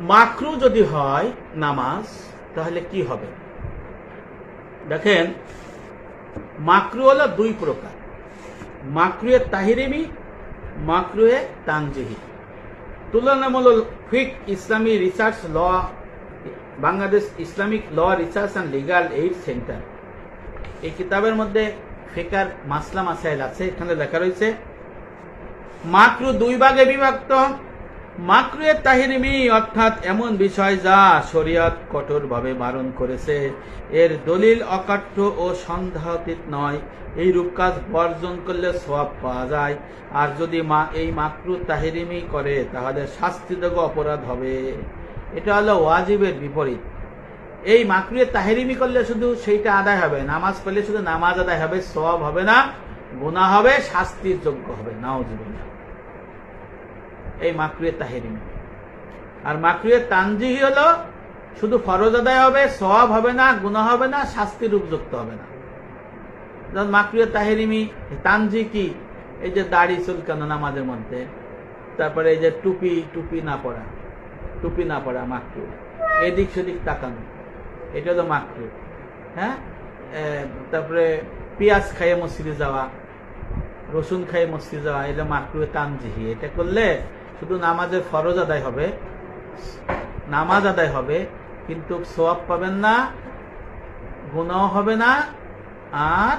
মাকরু যদি হয় নামাজ, তাহলে কি হবে? দেখেন, মাকরু হলো দুই প্রকার। মাকরুয়ে তাহিরিমি, মাকরুয়ে তানজিহি। তুলনামূলক ফিক ইসলামী research law, Bangladesh Islamic law research and legal aid centre. এই কিতাবের মধ্যে ফেকার মাসলা মাসাইল আছে, এখানে লেখা রয়েছে, মাকরু দুই ভাগে বিভক্ত মাকরুয়ের তাহিরিমি অর্থাৎ এমন বিষয় যা শরীয়ত কঠোরভাবে বারণ করেছে। এর দলিল অকাঠ্য ও সন্দেহাতীত নয়। এই কাজ বর্জন করলে সব পাওয়া যায়। আর যদি মা এই মাকরু তাহিরিমি করে, তাহলে শাস্তিযোগ্য অপরাধ হবে। এটা হলো ওয়াজিবের বিপরীত। এই মাকরুয়ে তাহেরিমি করলে শুধু সেইটা আদায় হবে, নামাজ পড়লে শুধু নামাজ আদায় হবে সব হবে না গুণা হবে, শাস্তির যোগ্য হবে। নাওজুবিল্লাহ এই মাকরুয়ে তাহেরিমি আর মাকরুয়ে তানজিহি হলো, শুধু ফরজ আদায় হবে সব হবে না গুণা হবে না, শাস্তির উপযুক্ত হবে না। যেমন মাকরুয়ে তাহেরিমি তানজি কি? এই যে দাড়ি চুলকানো নামাজের মধ্যে, তারপরে এই যে টুপি টুপি না পড়া টুপি না পড়া মাকরু এদিক সেদিক তাকানো, এটা হলো মাকরু হ্যাঁ? তারপরে পেঁয়াজ খাইয়ে মসজিদে যাওয়া, রসুন খাইয়ে মসজিদে যাওয়া, এটা মাকরু তানজিহি। এটা করলে শুধু নামাজের ফরজ আদায় হবে, নামাজ আদায় হবে, কিন্তু সোয়াব পাবেন না গুণাও হবে না, আর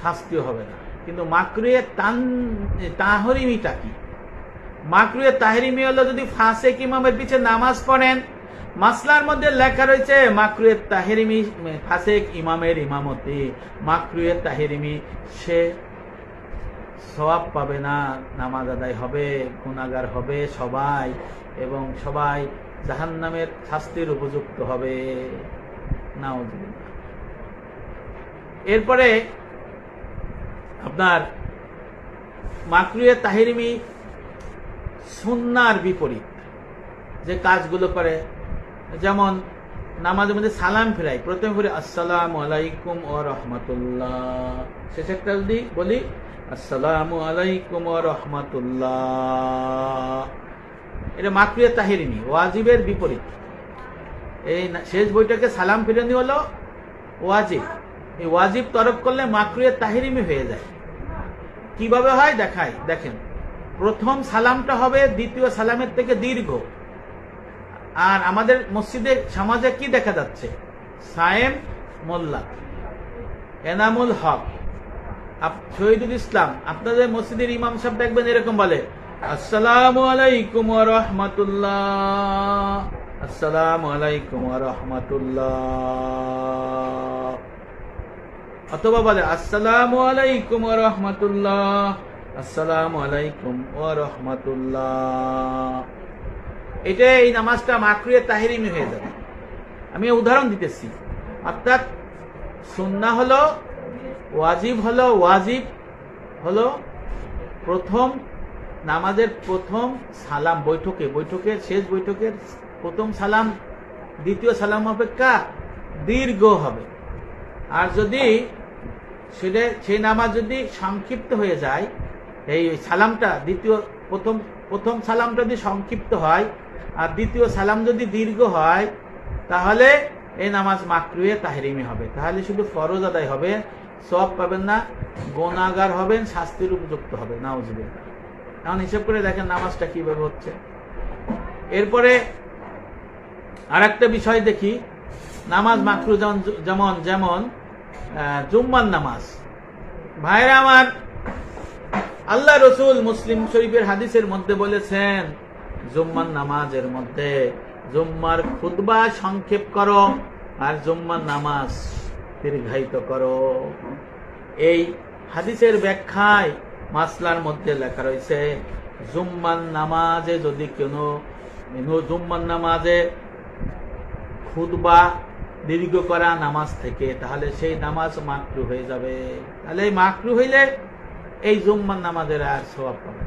শাস্তিও হবে না। কিন্তু মাকরুয়ে তান, তাহরিমিটা কি? মাকরুয়ে তাহরিমি হলো যদি ফাঁসে ইমামের পিছে নামাজ পড়েন, মাসলার মধ্যে লেখা রয়েছে মাকরুয়ে তাহেরিমি ফাসেক ইমামের ইমামতি মাকরুয়ে তাহেরিমি সে সওয়াব পাবে না, নামাজ আদায় হবে গুণাগার হবে সবাই এবং সবাই জাহান্নামের শাস্তির উপযুক্ত হবে। নাউজুবিল্লাহ। এরপরে আপনার মাকরুয়ে তাহিরিমি সুন্নার বিপরীত, যে কাজগুলো করে। যেমন নামাজের মধ্যে সালাম ফেরাই, প্রথমে ফিরে আসসালাম আলাইকুম ও রহমতুল্লাহ। শেষেরটা যদি বলি আসসালামু আলাইকুম রহমতুল্লাহ। এটা মাকরিয়া তাহিরিনি ওয়াজিবের বিপরীত। এই শেষ বইটাকে সালাম ফিরানি হলো ওয়াজিব। এই ওয়াজিব তরফ করলে মাকরিয়া তাহিরিমি হয়ে যায়। কীভাবে হয়? দেখাই, দেখেন। প্রথম সালামটা হবে, দ্বিতীয় সালামের থেকে দীর্ঘ। আর আমাদের মসজিদে, সমাজে কি দেখা যাচ্ছে? সায়েম মোল্লা, এনামুল হক। শহীদুল ইসলাম, আপনাদের মসজিদের ইমাম সাহেব দেখবেন এরকম বলে, আসসালামু আলাইকুম রাহমাতুল্লাহ। আসসালামু আলাইকুম রাহমাতুল্লাহ। অথবা বলে, আসসালামু আলাইকুম রাহমাতুল্লাহ। আসসালামু আলাইকুম ওয়া রাহমাতুল্লাহ। এটা এই নামাজটা মাকরুয়ে তাহিরিমি হয়ে যাবে। আমি উদাহরণ দিতেছি। অর্থাৎ সুন্না হলো ওয়াজিব হলো ওয়াজিব হলো প্রথম নামাজের প্রথম সালাম, বৈঠকে। বৈঠকের শেষ বৈঠকের প্রথম সালাম, দ্বিতীয় সালাম অপেক্ষা দীর্ঘ হবে। আর যদি সেই নামাজ যদি সংক্ষিপ্ত হয়ে যায়, এই সালামটা, দ্বিতীয়, প্রথম প্রথম সালামটা যদি সংক্ষিপ্ত হয়, আর দ্বিতীয় সালাম যদি দীর্ঘ হয়, তাহলে এই নামাজ মাকরুয়ে তাহরিমি হবে। তাহলে শুধু ফরজ আদায় হবে। সব পাবেন না, গোনাগার হবেন, শাস্তির উপযুক্ত হবে নাউজবে এখন হিসেব করে দেখেন নামাজটা কীভাবে হচ্ছে। এরপরে আর একটা বিষয় দেখি, নামাজ মাকরু যেমন যেমন জুম্মার নামাজ। ভাইরা আমার, আল্লাহ রসুল মুসলিম শরীফের হাদিসের মধ্যে বলেছেন, জুম্মার নামাজের মধ্যে জুম্মার খুতবা সংক্ষেপ করো আর জুম্মার নামাজ দীর্ঘায়িত করো। এই হাদিসের ব্যাখ্যায় মাসলার মধ্যে লেখা রয়েছে জুম্মান নামাজে যদি কোনো জুম্মান নামাজে খুতবা দীর্ঘ করা নামাজ থেকে, তাহলে সেই নামাজ মাকরু হয়ে যাবে। তাহলে এই মাকরু হইলে এই জুম্মান নামাজের আর সোয়াব পাবে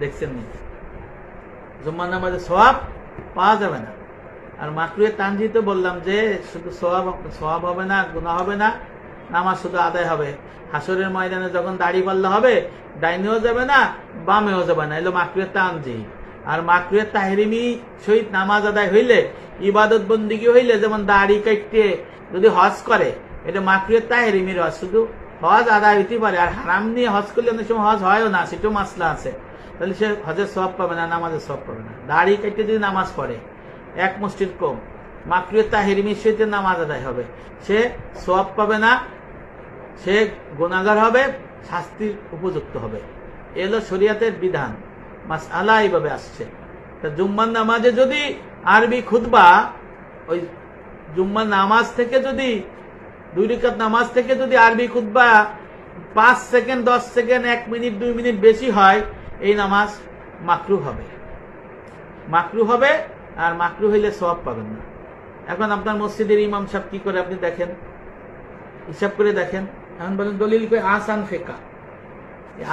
দেখছেন নি? জুম্মার নামাজের সোয়াব পাওয়া যাবে না। আর মাকরুয়ে তানজি তো বললাম যে, শুধু সোয়াব হবে না গুণা হবে না, নামাজ শুধু আদায় হবে। হাসরের ময়দানে যখন দাড়ি পাল্লা হবে, ডাইনেও যাবে না, বামেও যাবে না। এলো মাকরুয়ে তানজি আর মাকরুয়ে তাহরিমি সহিত নামাজ আদায় হইলে, ইবাদত বন্দিগি হইলে, যেমন দাড়ি কাটতে যদি হজ করে, এটা মাকরুয়ে তাহরিমির হজ। শুধু হজ আদায় হইতে পারে। আর হারাম নিয়ে হজ করলে অনেক সময় হজ হয়ও না, সেটাও মাসলা আছে। তাহলে সে হজের সব পাবে না, নামাজের সব পাবে না। দাড়ি কাটতে যদি নামাজ পড়ে এক মসজিদ কম। মাকরুয়ে তাহরিমির সহিত নামাজ আদায় হবে। সে সব পাবে না, সে গুণাগার হবে, শাস্তির উপযুক্ত হবে। এলো শরিয়াতের বিধান। মাস আলা এইভাবে আসছে। তা জুম্মার নামাজে যদি আরবি খুতবা, ওই জুম্মার নামাজ থেকে যদি, দুই রিকাত নামাজ থেকে যদি আরবি খুতবা পাঁচ সেকেন্ড, দশ সেকেন্ড, এক মিনিট, দুই মিনিট বেশি হয়, এই নামাজ মাকরু হবে। মাকরু হবে আর মাকরু হইলে সব পাবেন না। এখন আপনার মসজিদের ইমাম সাহেব কি করে আপনি দেখেন? হিসাব করে দেখেন। এখন বলেন, দলিল করে আসান ফেকা।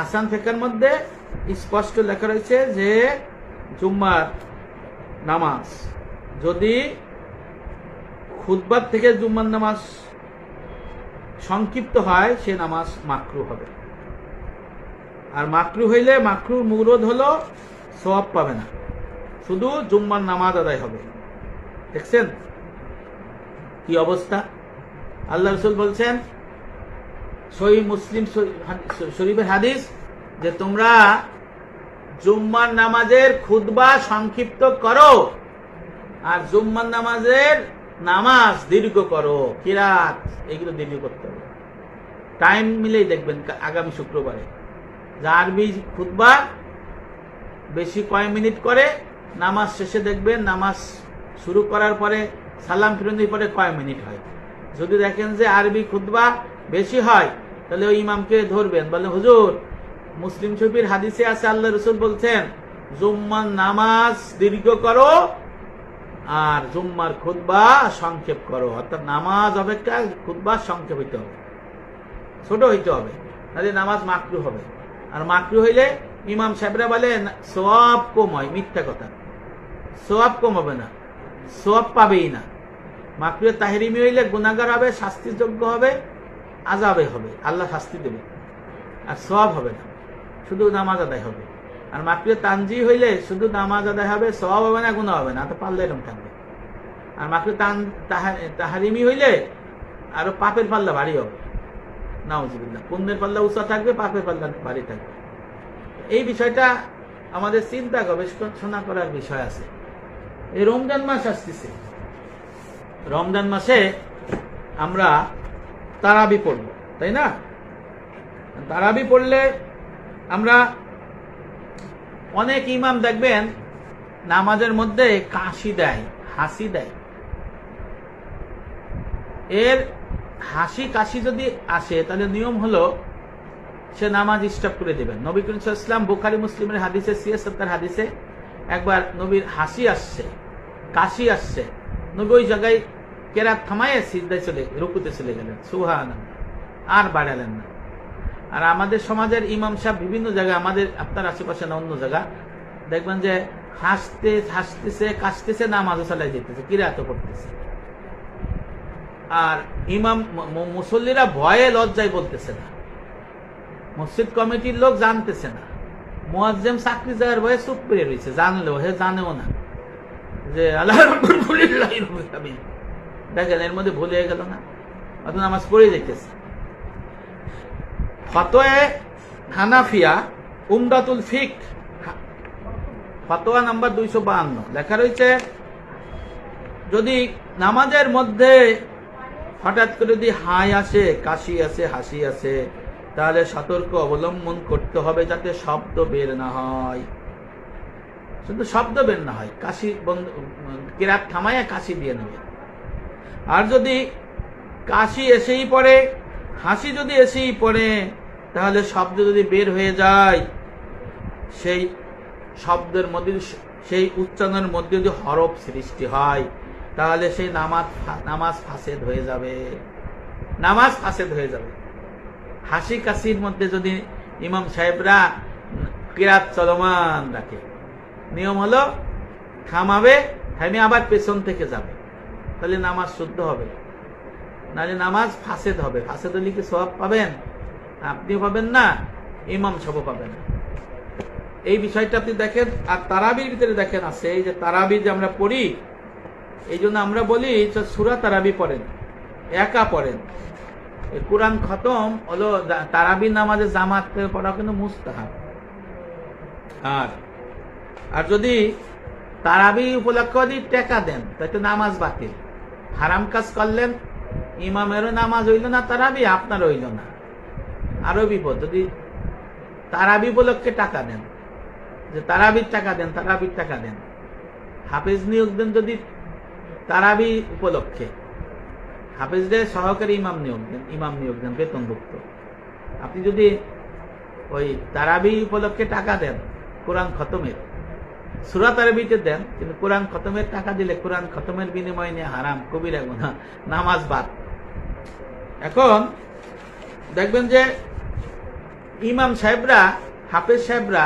আসান ফেকার মধ্যে স্পষ্ট লেখা রয়েছে যে জুম্মার নামাজ, যদি খুদবার থেকে জুম্মার নামাজ সংক্ষিপ্ত হয়, সে নামাজ মাকরু হবে। আর মাকরু হইলে মাকরুর মুরদ হলো সব পাবে না। শুধু জুম্মার নামাজ আদায় হবে। দেখছেন? কি অবস্থা? আল্লাহ রসুল বলছেন সহি মুসলিম শরীফের হাদিস যে তোমরা জুম্মার নামাজের খুতবা সংক্ষিপ্ত করো আর জুম্মার নামাজের নামাজ দীর্ঘ করো। কিরাত এগুলো দীর্ঘ করতে হবে। টাইম মিলেই দেখবেন আগামী শুক্রবারে। যে আরবি খুতবা বেশি কয় মিনিট করে? নামাজ শেষে দেখবেন, নামাজ শুরু করার পরে সালাম ফিরন্দির পরে কয় মিনিট হয়? যদি দেখেন যে আরবি খুতবা বেশি হয়, তাহলে ওই ইমামকে ধরবেন। বলে, হুজুর, মুসলিম শফির হাদিসে আছে, আল্লাহ রসুল বলছেন, জুম্মার নামাজ দীর্ঘ করো আর জুম্মার খুতবা সংক্ষেপ করো। অর্থাৎ নামাজ অপেক্ষা খুদবা সংক্ষেপ হইতে হবে। ছোট হইতে হবে তাহলে নামাজ মাকরু হবে। আর মাকরু হইলে ইমাম সাহেবরা বলে সব কম হয়, মিথ্যা কথা। সব কম হবে না। সব পাবেই না। মাকরুয়ে তাহেরিমি হইলে গুণাগার হবে, শাস্তিযোগ্য হবে আজাবে হবে। আল্লাহ শাস্তি দেবে। আর সব হবে না। শুধু নামাজ আদায় হবে। আর মাকরুয়ে তানজি হইলে শুধু নামাজ আদায় হবে সব হবে না গুণা হবে না। তো পাল্লা এরকম থাকবে। আর মাকরুয়ে তান তাহা- তাহারিমি হইলে আরও পাপের পাল্লা ভারী হবে। নাউজুবিল্লাহ। পুণ্যের পাল্লা উঁচা থাকবে, পাপের পাল্লা ভারী থাকবে। এই বিষয়টা আমাদের চিন্তা গবেষণা করার বিষয় আছে। এই রমজান মাস আসতেছে। রমজান মাসে আমরা তারাবি পড়ব, তাই না? তারাবি পড়লে আমরা অনেক ইমাম দেখবেন নামাজের মধ্যে কাশি দেয়, হাসি দেয়। এর হাসি কাশি যদি আসে, তাহলে নিয়ম হলো সে নামাজ স্টপ করে দেবেন। নবী করিম ইসলাম বুখারি, মুসলিমের হাদিসে সিয়াসত্তার হাদিসে একবার নবীর হাসি আসছে, কাশি আসছে। নবী ওই জায়গায় কেরাত থামাইয়ে সিদ্ধায় চলে, রুকুতে চলে গেলেন। সুহান আর বাড়ালেন না। আর আমাদের সমাজের ইমাম সাহেব বিভিন্ন জায়গায়, আমাদের আপনার আশেপাশে না অন্য জায়গা, দেখবেন যে হাসতে, হাসতেছে, কাশতেছে, নামাজও চালাই যেতেছে কিরাত করতেছে আর ইমাম মুসল্লিরা ভয়ে লজ্জায় বলতেছে না। মসজিদ কমিটির লোক জানতেছে না। মোয়াজ্জেম চাকরি যাওয়ার ভয়ে চুপ করে রয়েছে, জানলেও হে জানেও না। যে আল্লাহ। দেখেন, এর মধ্যে ভুলে গেল না? অত নামাজ পড়ে যেতেছে ফতোয়ে হানাফিয়া, উমদাতুল ফিক, ফতোয়া নাম্বার দুইশো বাহান্ন। লেখা রয়েছে, যদি নামাজের মধ্যে হঠাৎ করে যদি হাই আসে, কাশি আসে, হাসি আসে তাহলে সতর্ক অবলম্বন করতে হবে যাতে শব্দ বের না হয়। শুধু শব্দ বের না হয়, কাশি বন্ধ, কিরাত থামাইয়া কাশি দিয়ে নেবে। আর যদি কাশি এসেই পড়ে, হাসি যদি এসেই পড়ে, তাহলে শব্দ যদি বের হয়ে যায়, সেই শব্দের মধ্যে সেই উচ্চারণের মধ্যে যদি হরফ সৃষ্টি হয়, তাহলে সেই নামাজ নামাজ ফাসেদ হয়ে যাবে। নামাজ ফাসেদ হয়ে যাবে। হাসি কাশির মধ্যে যদি ইমাম সাহেবরা কিরাত চলমান রাখে, নিয়ম হলো থামাবে থামে আবার পেছন থেকে যাবে। তাহলে নামাজ শুদ্ধ হবে। নাহলে নামাজ ফাসেদ হবে। ফাসেদ হলে কি সব পাবেন? আপনিও পাবেন না, ইমাম সব পাবেন এই বিষয়টা আপনি দেখেন, আর তারাবির ভিতরে দেখেন আছে, এই যে তারাবি যে আমরা পড়ি, এই জন্য আমরা বলি সুরা তারাবি পড়েন, একা পড়েন। কোরআন খতম হলো তারাবি নামাজে জামাত পড়া কিন্তু মুস্তাহাব। আর আর যদি তারাবি উপলক্ষ যদি টেকা দেন তাই তো নামাজ বাতিল। হারাম কাজ করলেন, ইমামেরও নামাজ হইল না, তারাবি আপনার হইল না। আরও বিপদ, যদি তারাবি উপলক্ষে টাকা দেন, যে তারাবির টাকা দেন, তারাবির টাকা দেন। হাফেজ নিয়োগ দেন যদি তারাবি উপলক্ষে। হাফেজদের সহকারী ইমাম নিয়োগ দেন, ইমাম নিয়োগ দেন, বেতনভুক্ত। আপনি যদি ওই তারাবি উপলক্ষে টাকা দেন, কোরআন খতমের, সুরা তারাবিতে দেন, কিন্তু কোরআন খতমের টাকা দিলে কোরআন খতমের বিনিময়ে নিয়ে হারাম, কবিরা গুনা নামাজ বাদ। এখন দেখবেন যে ইমাম সাহেবরা, হাফেজ সাহেবরা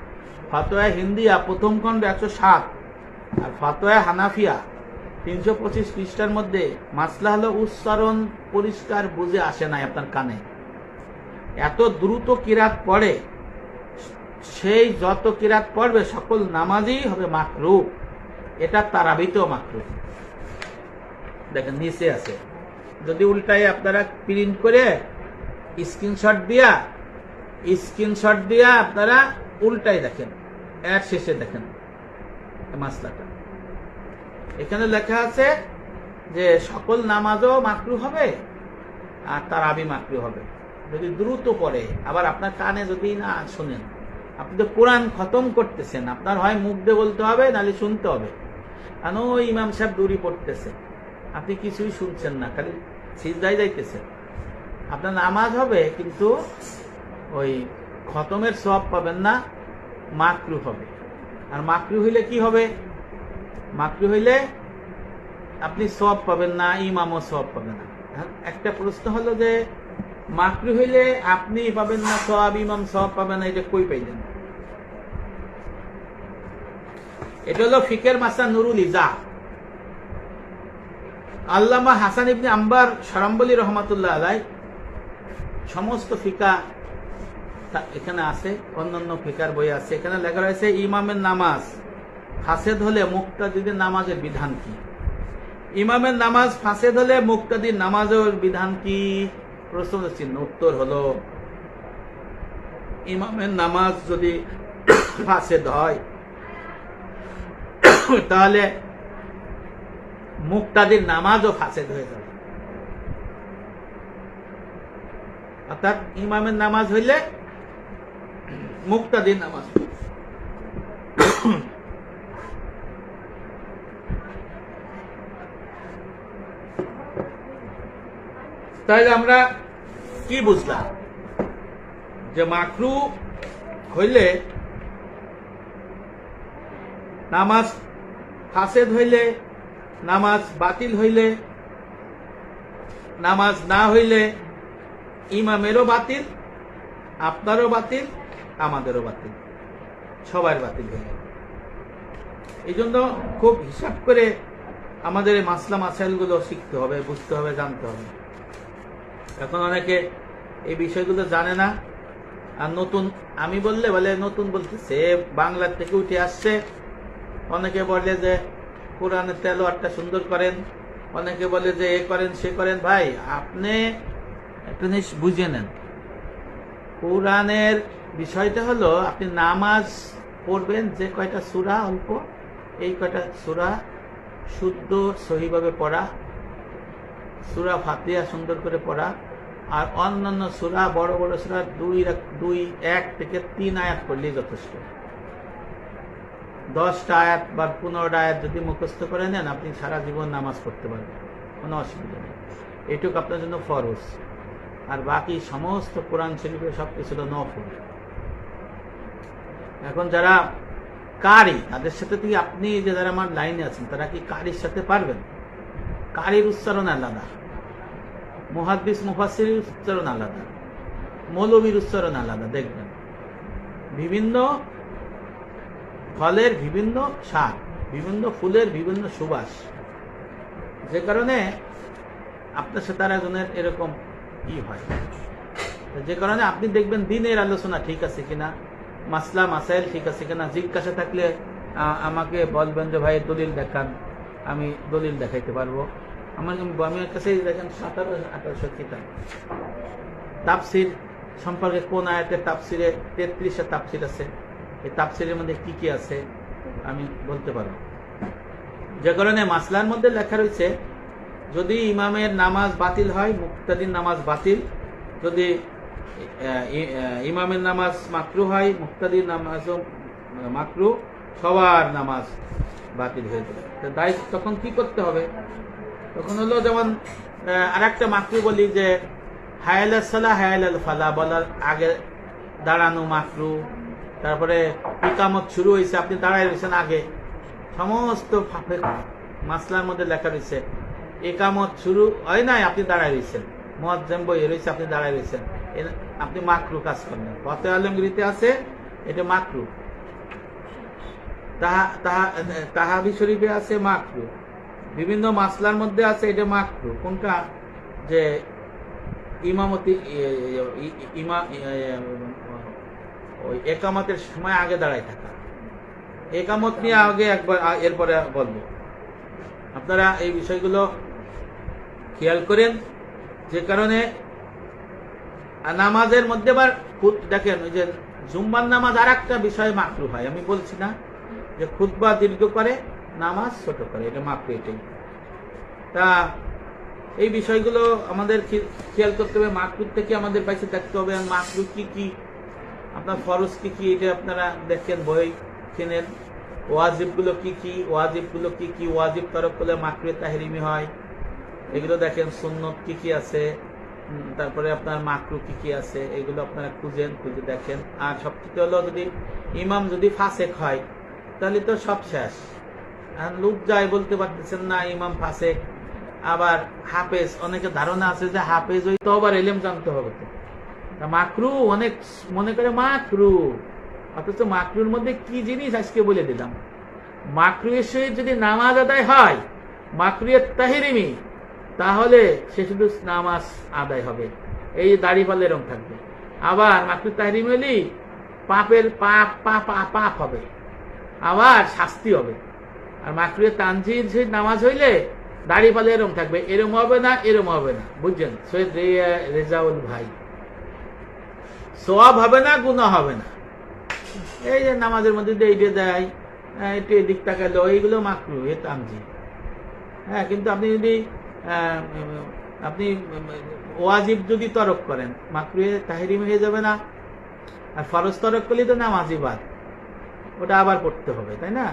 ফতোয়া হিন্দিয়া প্রথম খণ্ড একশো সাত, আর ফাতোয়া হানাফিয়া তিনশো পঁচিশ পৃষ্ঠার মধ্যে মাসলা হলো উচ্চারণ পরিষ্কার বুঝে আসে নাই আপনার কানে। এত দ্রুত কিরাত পড়ে, সেই যত কিরাত পড়বে সকল নামাজই হবে মাকরু এটা তারাবিতেও মাকরু দেখেন, নিচে আছে। যদি উল্টায় আপনারা প্রিন্ট করে স্ক্রিনশট দিয়া স্ক্রিনশট দিয়া আপনারা উল্টাই দেখেন। এর শেষে দেখেন, মাসলাটা। এখানে লেখা আছে যে সকল নামাজও মাকরু হবে আর তার আবি মাকরু হবে। যদি দ্রুত পড়ে, আবার আপনার কানে যদি না শোনেন, আপনি তো কোরআন খতম করতেছেন, আপনার হয় মুখ দিয়ে বলতে হবে, নাহলে শুনতে হবে। কারণ ওই ইমাম সাহেব দূরি পড়তেছে, আপনি কিছুই শুনছেন না, খালি সিজদাই যাইতেছেন। আপনার নামাজ হবে, কিন্তু ওই খতমের সব পাবেন না মাকরু হবে। আর মাকরু হইলে কি হবে? মাকরু হইলে আপনি সব পাবেন না, ইমামও সব পাবেন না। একটা প্রশ্ন হলো যে, মাকরু হইলে আপনি পাবেন না সব ইমাম সব পাবেন না, এটা কই পাইলেন? এটা হলো ফিকের মাসা নুরুল ইজা। আল্লামা হাসান ইবনে আম্বার সারাম্বলী রহমাতুল্লাহ আলাই সমস্ত ফিকা এখানে আছে, অন্যান্য ফিকার বই আছে। এখানে লেখা রয়েছে, ইমামের নামাজ। ফাসেদ হলে মুক্তাদিদের নামাজের বিধান কি? ইমামের নামাজ ফাসেদ হলে মুক্তাদির নামাজের বিধান কি? প্রশ্ন চিহ্ন উত্তর হলো, ইমামের নামাজ যদি ফাসেদ হয়, তাহলে মুক্তাদির নামাজও ফাসেদ হয়ে যাবে। অর্থাৎ ইমামের নামাজ হইলে মুক্তাদির নামাজ তাহলে আমরা কি বুঝলাম? যে মাকরু হইলে নামাজ ফাসেদ হইলে, নামাজ বাতিল হইলে, নামাজ না হইলে ইমামেরও বাতিল, আপনারও বাতিল আমাদেরও বাতিল। সবার বাতিল হয়ে এই জন্য খুব হিসাব করে আমাদের এই মাসলা মাসাইলগুলো শিখতে হবে, বুঝতে হবে, জানতে হবে। এখন অনেকে এই বিষয়গুলো জানে না। আর নতুন, আমি বললে বলে নতুন বলতেছে বাংলার থেকে উঠে আসছে। অনেকে বলে যে কোরআনের তেলোয়ারটা সুন্দর করেন। অনেকে বলে যে এ করেন, সে করেন। ভাই, আপনি একটা জিনিস বুঝে নেন। কোরআনের বিষয়টা হলো, আপনি নামাজ পড়বেন যে কয়টা সুরা অল্প, এই কয়টা সুরা শুদ্ধ, সহিভাবে পড়া, সুরা ফাতিয়া সুন্দর করে পড়া, আর অন্যান্য সুরা, বড় বড় সুরা, দুই দুই, এক থেকে তিন আয়াত পড়লেই যথেষ্ট। দশটা আয়াত বা পনেরোটা আয়াত যদি মুখস্থ করে নেন, আপনি সারা জীবন নামাজ পড়তে পারবেন, কোনো অসুবিধা নেই। এটুকু আপনার জন্য ফরজ। আর বাকি সমস্ত কোরআন শরীফে সব কিছু হলো নফল। এখন যারা কারি, তাদের সাথে কি আপনি যে যারা আমার লাইনে আছেন, তারা কি কারির সাথে পারবেন? কারির উচ্চারণ আলাদা, মুহাদ্দিস মুফাসির উচ্চারণ আলাদা, মৌলবীর উচ্চারণ আলাদা, দেখবেন। বিভিন্ন ফলের বিভিন্ন স্বাদ, বিভিন্ন ফুলের বিভিন্ন সুবাস। যে কারণে আপনার সাথে আর একজনের এরকম ই হয়। যে কারণে আপনি দেখবেন দিনের আলোচনা ঠিক আছে কিনা মাসলা, মাসাইল, ঠিক আছে কিনা? জিজ্ঞাসা থাকলে আমাকে বলবেন যে, ভাই, দলিল দেখান। আমি দলিল দেখাইতে পারব। আমার আমি কাছে দেখেন, সাতারো, আঠারোশো কিতাব। তাপসির সম্পর্কে কোন আয়াতের তাপসিরে তেত্রিশটা তাপসির আছে? এই তাপসিরের মধ্যে কি কি আছে? আমি বলতে পারব। যে কারণে মাসলার মধ্যে লেখা রয়েছে, যদি ইমামের নামাজ বাতিল হয়, মুক্তাদির নামাজ বাতিল, যদি ইমামের নামাজ মাকরু হয়, মুক্তাদির নামাজও মাকরু, সবার নামাজ বাতিল হয়ে যাবে তাই তখন কি করতে হবে? তখন হলো যেমন আর একটা মাকরু বলি যে, হায়াল সালা হায়াল ফালা বলার আগে দাঁড়ানো মাকরু, তারপরে ইকামত শুরু হয়েছে, আপনি দাঁড়ায় রয়েছেন আগে। সমস্ত মাসলার মধ্যে লেখা রয়েছে একামত শুরু হয় নাই, আপনি দাঁড়ায় রয়েছেন। মজ্জাম বই রয়েছে, আপনি দাঁড়ায় রয়েছেন। আপনি মাকরু কাজ করলেন। ফতে আলমগিরিতে আছে, এটা মাকরু। তাহা তাহা, তাহাবি শরীফে আছে মাকরু। বিভিন্ন মাসলার মধ্যে আছে এটা মাকরু। কোনটা? যে ইমামতি ওই একামতের সময় আগে দাঁড়ায় থাকা। একামত নিয়ে আগে একবার এরপরে বলব। আপনারা এই বিষয়গুলো খেয়াল করেন। যে কারণে আর নামাজের মধ্যে আবার খুদ- দেখেন ওই যে জুম্মার নামাজ আর একটা বিষয় মাকরু হয় আমি বলছি না যে খুতবা দীর্ঘ করে, নামাজ ছোট করে, এটা মাকরু এটাই। তা এই বিষয়গুলো আমাদের খেয়াল করতে হবে মাকরুর থেকে আমাদের পাইছে দেখতে হবে মাকরু কি কি, আপনার ফরজ কি কি, এটা আপনারা দেখেন, বই কেনেন। ওয়াজিবগুলো কি কি, ওয়াজিবগুলো কি কি, ওয়াজিব তরফ করলে মাকরুয়ে তাহরিমি হয়। এগুলো দেখেন সুন্নত কি কি আছে। তারপরে আপনার মাকরু কি কি আছে, এগুলো আপনারা খুঁজেন, খুঁজে দেখেন। আর সবথেকে হলো যদি ইমাম যদি ফাঁসেক হয়, তাহলে তো সব শেষ। আর লোক যায় বলতে পারতেছেন না, ইমাম ফাঁসেক। আবার হাফেজ, অনেকে ধারণা আছে যে হাফেজ ওই তো আবার এলেম জানতে হবে তো। মাকরু অনেক মনে করে মাকরু অথচ মাকরুর মধ্যে কি জিনিস আজকে বলে দিলাম? মাকরুয়ের সহিত যদি নামাজ আদায় হয় মাকরুয়ের তাহিরিমি। তাহলে সে শুধু নামাজ আদায় হবে। এই যে দাড়ি পালে এরম থাকবে। আবার মাকরু তাহিরিমি হলি পাপের পাপ পাপ পাপ হবে। আবার শাস্তি হবে। আর মাকরুয়ের তানজির সহিত নামাজ হইলে দাড়ি পালে এরম থাকবে। এরম হবে না, এরম হবে না। বুঝছেন? সৈয়দ রেজাউল ভাই। সোয়াব হবে না গুণা হবে না। এই যে নামাজের মধ্যে এইটা দেয়, একটু এদিক তাকালো এইগুলো মাকরু এ তামজি হ্যাঁ কিন্তু আপনি যদি আপনি ওয়াজিব যদি তরক করেন মাকরু তাহিরিম হয়ে যাবে না, আর ফরজ তরক করলে তো নামাজি বাদ ওটা আবার করতে হবে, তাই না?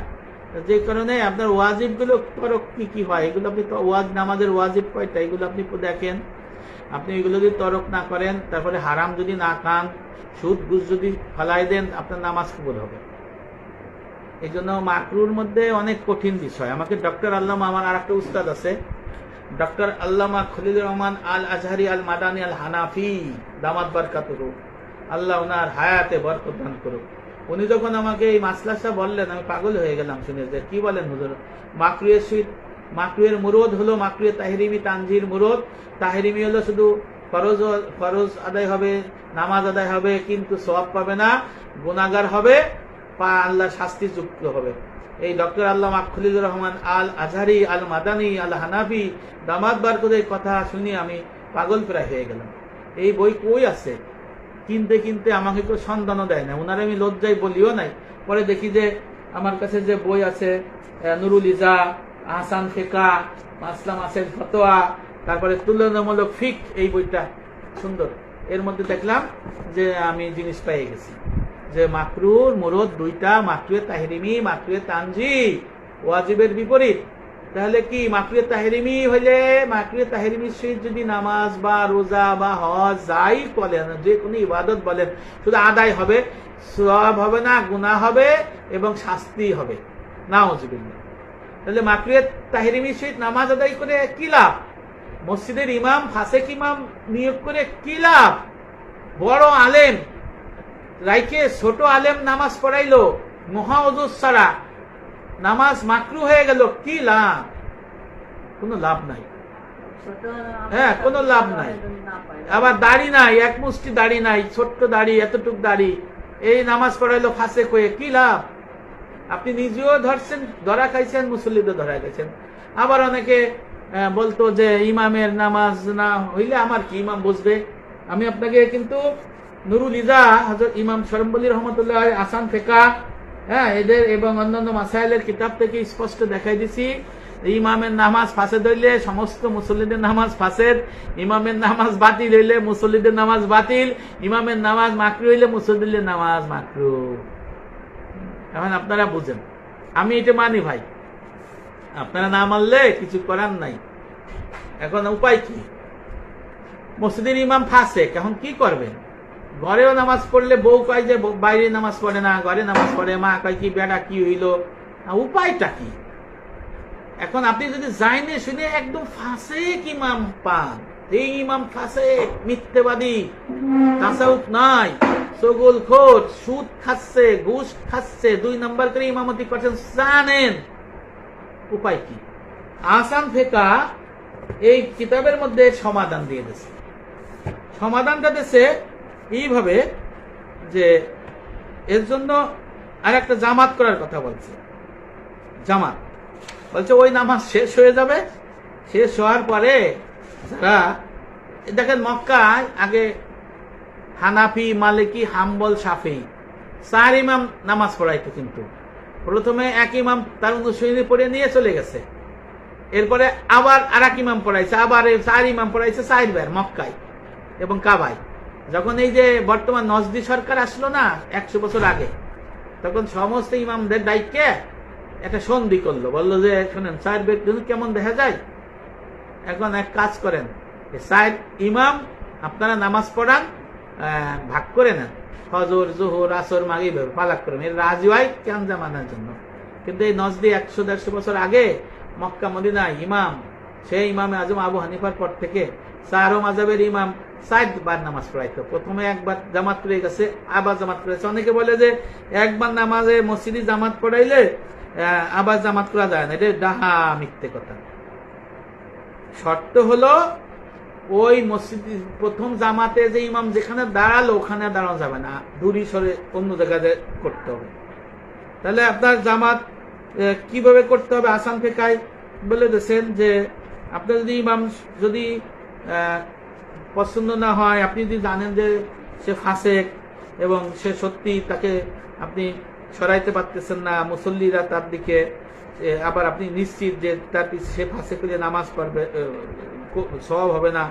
যে কারণে আপনার ওয়াজিবগুলো তরক কি কি হয়? এগুলো আপনি ওয়াজ, নামাজের ওয়াজিব কয়টা? এগুলো আপনি দেখেন। আপনি এগুলো যদি তরক না করেন, তারপরে হারাম যদি না খান, সুদ, ঘুষ যদি ফেলাই দেন, আপনার নামাজ কবুল হবে। এই জন্য মাকরুর মধ্যে অনেক কঠিন বিষয়। আমাকে ডক্টর আল্লামা, আমার আর একটা উস্তাদ আছে ডক্টর আল্লামা খলিলুর রহমান আল আজহারি আল মাদানি আল হানাফি দামাত বারকাতুরু আল্লাহ ওনার হায়াতে বরকত দান করুক। উনি যখন আমাকে এই মাসলাসা বললেন, আমি পাগল হয়ে গেলাম শুনে যে, কি বলেন হুজুর? মাকরুয়ের সুইট মাকরুয়ের মুরদ হলো মাকরুয়ে তাহিরিমি তানজির মুরদ। তাহিরিমি হলো শুধু ফরজ ফরজ আদায় হবে, নামাজ আদায় হবে, কিন্তু সব পাবে না গুনাগার হবে পা আল্লাহ শাস্তি যুক্ত হবে। এই ডক্টর আল্লাহ খলিলুর রহমান আল আজহারি আল মাদানি আল হানাফি দামাত বারকদের কথা শুনে আমি পাগল প্রায় হয়ে গেলাম। এই বই কই আছে? কিনতে কিনতে আমাকে কেউ সন্ধানও দেয় না। ওনার আমি লজ্জায় বলিও নাই। পরে দেখি যে আমার কাছে যে বই আছে নুরুল ইজা, আহসান ফেকা, মাসলাম আসের ফতোয়া, তারপরে তুলনামূলক ফিক, এই বইটা সুন্দর। এর মধ্যে দেখলাম যে আমি জিনিস পেয়ে গেছি। যে মাকরুর মুরদ দুইটা মাকরুয়ে তাহিরিমি মাকরুয়ে তানজি, ওয়াজিবের বিপরীত। তাহলে কি মাকরুয়ে তাহেরিমি হইলে মাকরুয়ে তাহেরিমির সহিত যদি নামাজ বা রোজা বা হজ যাই বলেন, যে কোনো ইবাদত বলেন, শুধু আদায় হবে সব হবে না, গুনাহ হবে এবং শাস্তি হবে। না নাওজবিল্লা তাহলে মাকরুয়ে তাহেরিমির সহিত নামাজ আদায় করে কি লাভ? মসজিদের ইমাম, ফাসেক ইমাম নিয়োগ করে কি লাভ? বড় আলেম রাইকে ছোট আলেম নামাজ পড়াইলো মহা অজুস ছাড়া নামাজ মাকরু হয়ে গেল কি লাভ? কোনো লাভ নাই। হ্যাঁ, কোনো লাভ নাই। আবার দাড়ি নাই এক মুষ্টি দাড়ি নাই ছোট্ট দাড়ি এতটুক দাড়ি। এই নামাজ পড়াইলো ফাঁসে হয়ে কি লাভ? আপনি নিজেও ধরছেন ধরা খাইছেন মুসল্লিদের ধরা গেছেন আবার অনেকে বলতো যে ইমামের নামাজ না হইলে আমার কি ইমাম বুঝবে? আমি আপনাকে কিন্তু নুরুল ইজা হজরত ইমাম শরম্বলী রহমতুল্লাহ আসান ফেকা হ্যাঁ এদের এবং অন্যান্য মাসাইলের কিতাব থেকে স্পষ্ট দেখাই দিছি। ইমামের নামাজ ফাঁসে ধরলে সমস্ত মুসল্লিদের নামাজ ফাঁসের ইমামের নামাজ বাতিল হইলে মুসল্লিদের নামাজ বাতিল, ইমামের নামাজ মাকরু হইলে মুসল্লিদের নামাজ মাকরু। এখন আপনারা বুঝেন। আমি এটা মানি ভাই। আপনারা না মানলে কিছু করার নাই। এখন উপায় কি? মসজিদের ইমাম ফাঁসে এখন কি করবেন? ঘরেও নামাজ পড়লে বউ কয় যে বাইরে নামাজ পড়ে না, ঘরে নামাজ পড়ে, মা কয়, কি বেটা, কি হইল? উপায়টা কি? এখন আপনি যদি যাইনে শুনে একদম ফাঁসে ইমাম পান এই ইমাম ফাঁসে মিথ্যেবাদী, তাসাউফ নাই সগুল খোর সুদ খাচ্ছে, ঘুষ খাচ্ছে, দুই নম্বর করে ইমামতি করছেন, জানেন, উপায় কি? আসান ফেকা এই কিতাবের মধ্যে সমাধান দিয়ে দিয়েছে। সমাধানটা দিয়েছে এইভাবে যে এর জন্য আর একটা জামাত করার কথা বলছে। জামাত। বলছে, ওই নামাজ শেষ হয়ে যাবে। শেষ হওয়ার পরে যারা দেখেন মক্কায় আগে হানাফি, মালিকি, হাম্বল সাফি চার ইমাম নামাজ পড়াইতো কিন্তু। প্রথমে এক ইমাম তার অনুসরণী পড়ে নিয়ে চলে গেছে। এরপরে আবার আর এক ইমাম পড়াইছে, আবার চার ইমাম পড়াইছে চার বার মক্কায় এবং কাবায়। যখন এই যে বর্তমান নজদি সরকার আসলো না, একশো বছর আগে, তখন সমস্ত ইমামদের দায়িত্বে একটা সন্ধি করল। বলল যে, শোনেন চার ব্যক্তি কেমন দেখা যায়? এখন এক কাজ করেন সাহেব, ইমাম, আপনারা নামাজ পড়ান ভাগ করে নেন। ফজর, জোহর, আসর মাগি পালাক করেন এর রাজি হয় কেন জামানার জন্য? কিন্তু এই নজদি একশো দেড়শো বছর আগে মক্কা, মদিনায় ইমাম, সেই ইমামে আজম আবু হানিফার পর থেকে চারো মাজাবের ইমাম ষাট বার নামাজ পড়াইতো। প্রথমে একবার জামাত পড়ে গেছে, আবার জামাত করেছে অনেকে বলে যে একবার নামাজে মসজিদে জামাত পড়াইলে আবার জামাত করা যায় না। এটা ডাহা মিথ্যে কথা। শর্ত হলো, ওই মসজিদ প্রথম জামাতে যে ইমাম যেখানে দাঁড়াল, ওখানে দাঁড়ানো যাবে না। দূরি সরে অন্য জায়গায় করতে হবে। তাহলে আপনার জামাত কীভাবে করতে হবে? আসান ফেকায় বলে দিয়েছেন যে, আপনার যদি ইমাম, যদি পছন্দ না হয়, আপনি যদি জানেন যে সে ফাঁসেক এবং সে সত্যি তাকে আপনি সরাইতে পারতেছেন না, মুসল্লিরা তার দিকে আবার আপনি নিশ্চিত যে তার সে ফাঁসে করে নামাজ পড়বে সওয়াব হবে না।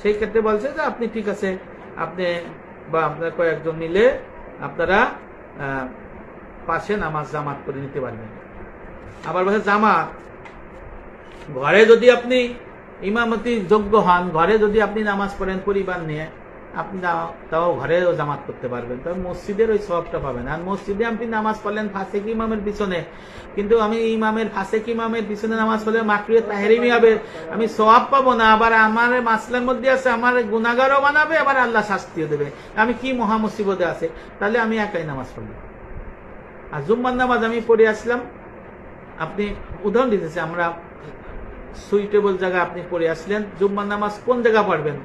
সেই ক্ষেত্রে বলছে যে আপনি ঠিক আছে, আপনি বা আপনার কয়েকজন মিলে আপনারা পাশে নামাজ জামাত করে নিতে পারবেন। আবার বলছে, জামাত, ঘরে যদি আপনি ইমামতি যোগ্য হন, ঘরে যদি আপনি নামাজ পড়েন, পরিবার নিয়ে, আপনি তাও- ঘরেও জামাত করতে পারবেন। তবে মসজিদের ওই সবটা পাবেন। আর মসজিদে আপনি নামাজ পড়লেন ফাঁসেক ইমামের পিছনে। কিন্তু আমি ইমামের, ফাঁসেক ইমামের পিছনে নামাজ পড়লে মাকড়িয়ে তাহেরিমি হবে। আমি সওয়াব পাবো না, আবার আমার মাসলার মধ্যে আছে, আমার গুনাগারও বানাবে, আবার আল্লাহ শাস্তিও দেবে। আমি কি মহা মুসিবতে আছে? তাহলে আমি একাই নামাজ পড়ব। আর জুম্মার নামাজ আমি পড়ে আসলাম। আপনি উদাহরণ দিতেছি, আমরা সুইটেবল জায়গা আপনি পড়ে আসলেন, জুম্মার নামাজ কোন জায়গা পড়বেন?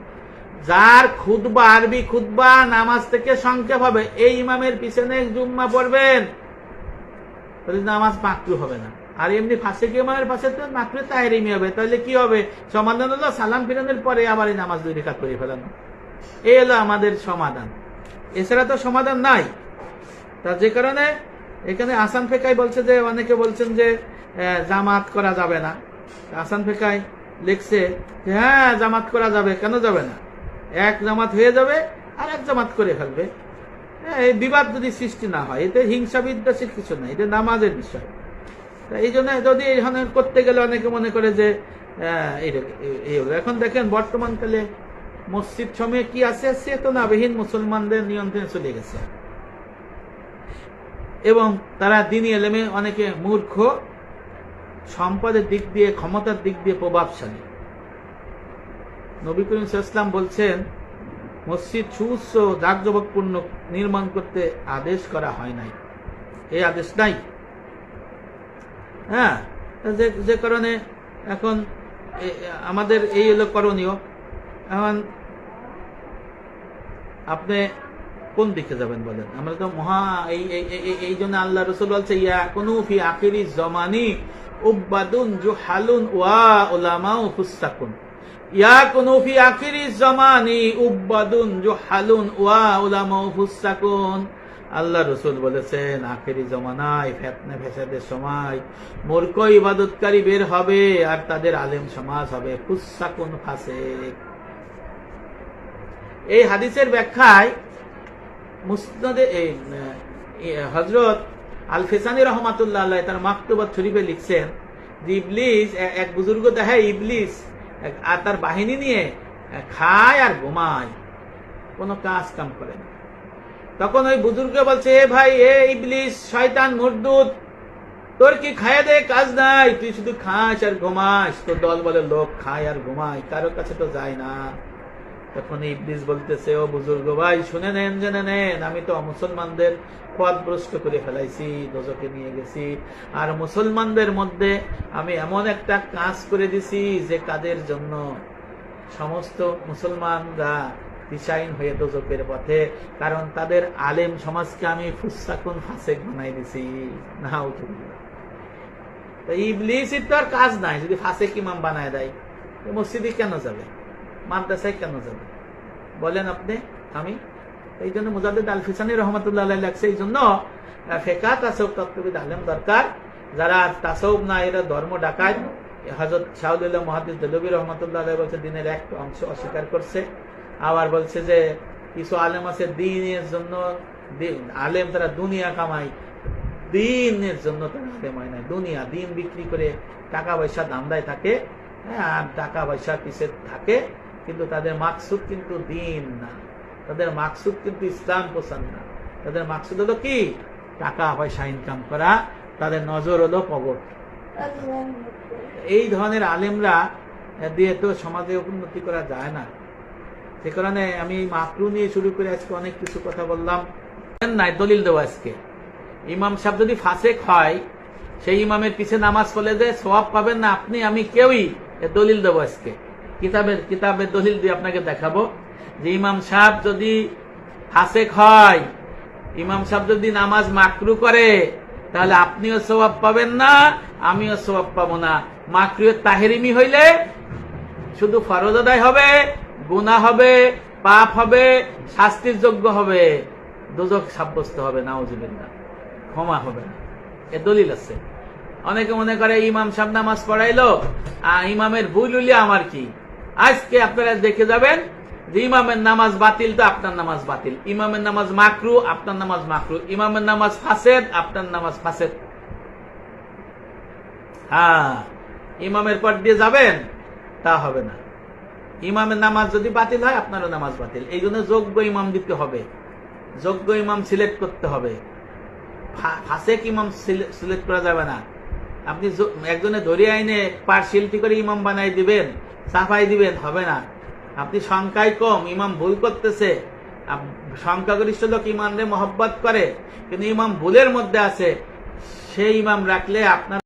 যার খুদবা আরবি খুদবা নামাজ থেকে সংক্ষেপ হবে, এই ইমামের পিছনে জুম্মা পড়বেন। নামাজ মাকরু হবে না। আর এমনি ফাঁসে কি ইমামের পাশে তো মাকরু তাহেরিমি হবে। তাহলে কি হবে? সমাধান হলো, সালাম ফিরানোর পরে আবার এই নামাজ দুই রেখা করে ফেলানো। এই হলো আমাদের সমাধান। এছাড়া তো সমাধান নাই। তা যে কারণে এখানে আসান ফেকাই বলছে যে, অনেকে বলছেন যে জামাত করা যাবে না। আসান ফেকাই লিখছে হ্যাঁ জামাত করা যাবে। কেন যাবে না? এক জামাত হয়ে যাবে আর এক জামাত করে ফেলবে। হ্যাঁ, এই বিবাদ যদি সৃষ্টি না হয় এতে হিংসা বিদ্বেষের কিছু নাই এটা নামাজের বিষয়। এই জন্য যদি ধরনের করতে গেলে অনেকে মনে করে যে। এখন দেখেন বর্তমানকালে মসজিদ সময়ে কি আছে? চেতনাবিহীন মুসলমানদের নিয়ন্ত্রণে চলে গেছে। এবং তারা দিনই এলেমে অনেকে মূর্খ। সম্পদের দিক দিয়ে, ক্ষমতার দিক দিয়ে প্রভাবশালী। নবী করিম ইসলাম বলছেন, মসজিদ সুউচ্চ জাকজমকপূর্ণ নির্মাণ করতে আদেশ করা হয় নাই। এই আদেশ নাই। হ্যাঁ যে যে কারণে এখন আমাদের এই হলো করণীয়। এখন আপনি কোন দিকে যাবেন বলেন? আমরা তো মহা এই- এই জন্য আল্লাহ রসুল বলছে, ইয়া কোন ফি আখিরি জমানি উব্বাদুন জুহালুন ওয়া উলামাউ ফুসাকুন ইয়া কোন ফি আখিরি জমানি উব্বাদুন জুহালুন ওয়া উলামাউ ফুসাকুন আল্লাহ রসুল বলেছেন, আখেরি জমানায় ফেতনে ফেসাদের সময় মূর্খ ইবাদতকারী বের হবে আর তাদের আলেম সমাজ হবে ফুসাকুন ফাসেক। এই হাদিসের ব্যাখ্যায় মুসনদে হজরত আল ফেসানি রহমাতুল্লাহ আল্লাহ তার মাকতুবাত শরীফে লিখছেন যে ইবলিস এক বুজুর্গ দেখে ইবলিস আর তার বাহিনী নিয়ে খায় আর ঘুমায়। কোনো কাজ কাম করে না। তখন ওই বুজুর্গ বলছে, এ ভাই, এ ইবলিস, শয়তান মুরদুদ তোর কি খায় দে কাজ নাই? তুই শুধু খাস আর ঘুমাস। তোর দল বলে, লোক খায় আর ঘুমায় কারোর কাছে তো যায় না। তখন ইবলিস বলতেছে, ও বুজুর্গ ভাই, শুনে নেন, জেনে নেন। আমি তো মুসলমানদের পথ করে ফেলাইছি দোজকে নিয়ে গেছি। আর মুসলমানদের মধ্যে আমি এমন একটা কাজ করে দিছি যে কাদের জন্য সমস্ত মুসলমানরা দিশাইন হয়ে দোজকের পথে, কারণ তাদের আলেম সমাজকে আমি ফুসাকুন ফাসেক বানাই দিছি। না ইবলিসের তো আর কাজ নাই, যদি ফাসেক ইমাম বানায় দেয় মসজিদে কেন যাবে? মাদ্রাসায় কেন যাবে? বলেন আপনি আমি এই জন্য মুজাদ্দিদ আল ফিসানি রহমতুল্লাহ লাগছে এই জন্য ফেকা তাসব তত্ত্ববিদ আলেম দরকার যারা তাসব না এরা ধর্ম ডাকায় হজরত শাহুদুল্লাহ মহাদিস দলবী রহমতুল্লাহ বলছে দিনের এক অংশ অস্বীকার করছে। আবার বলছে যে কিছু আলেম আছে দিনের জন্য আলেম তারা দুনিয়া কামায়। দিনের জন্য তারা আলেম হয় না। দুনিয়া দিন বিক্রি করে টাকা পয়সা দান্দায় থাকে হ্যাঁ, আর টাকা পয়সা পিছে থাকে। কিন্তু তাদের মাকসুদ কিন্তু দিন না। তাদের মাকসুদ কিন্তু ইসলাম পছন্দ না। তাদের মাকসুদ হলো কি? টাকা, পয়সা ইনকাম করা, তাদের নজর হলো পবর এই ধরনের আলেমরা দিয়ে তো সমাজে উন্নতি করা যায় না। সে কারণে আমি মাকরু নিয়ে শুরু করে আজকে অনেক কিছু কথা বললাম। নাই দলিল দেবো আজকে। ইমাম সাহেব যদি ফাঁসেক হয়, সেই ইমামের পিছে নামাজ পড়লে যে সবাব পাবেন না আপনি, আমি কেউই দলিল দেবো আজকে। কিতাবের কিতাবের দলিল দিয়ে আপনাকে দেখাবো যে ইমাম সাহেব যদি ফাসেক হয়, ইমাম সাহেব যদি নামাজ মাকরু করে, তাহলে আপনিও সবাব পাবেন না, আমিও সবাব পাবো না। মাকরুয়ের তাহেরিমি হইলে শুধু ফরজ আদায় হবে গুণা হবে, পাপ হবে, শাস্তির যোগ্য হবে। দুজক সাব্যস্ত হবে, নাউজুবিল্লাহ। ক্ষমা হবে না। এ দলিল আছে। অনেকে মনে করে ইমাম সাহেব নামাজ পড়াইলো আর ইমামের ভুল হইলে আমার কি? আজকে আপনারা দেখে যাবেন, যে ইমামের নামাজ বাতিল তো আপনার নামাজ বাতিল। ইমামের নামাজ মাকরু, আপনার নামাজ মাকরু। ইমামের নামাজ ফাসেদ, আপনার নামাজ ফাসেদ। হ্যাঁ ইমামের পর দিয়ে যাবেন, তা হবে না। ইমামের নামাজ যদি বাতিল হয়, আপনারও নামাজ বাতিল। এই জন্য যোগ্য ইমাম দিতে হবে। যোগ্য ইমাম সিলেক্ট করতে হবে। ফাসেক ইমাম সিলেক্ট করা যাবে না। আপনি একজনে ধরে আইনে পার্সিয়ালিটি করে ইমাম বানাই দিবেন। সাফাই দিবেন, হবে না। আপনি সংখ্যায় কম, ইমাম ভুল করতেছে। সংখ্যাগরিষ্ঠ লোক ইমানরে মহব্বত করে, কিন্তু ইমাম ভুলের মধ্যে আছে। সেই ইমাম রাখলে আপনার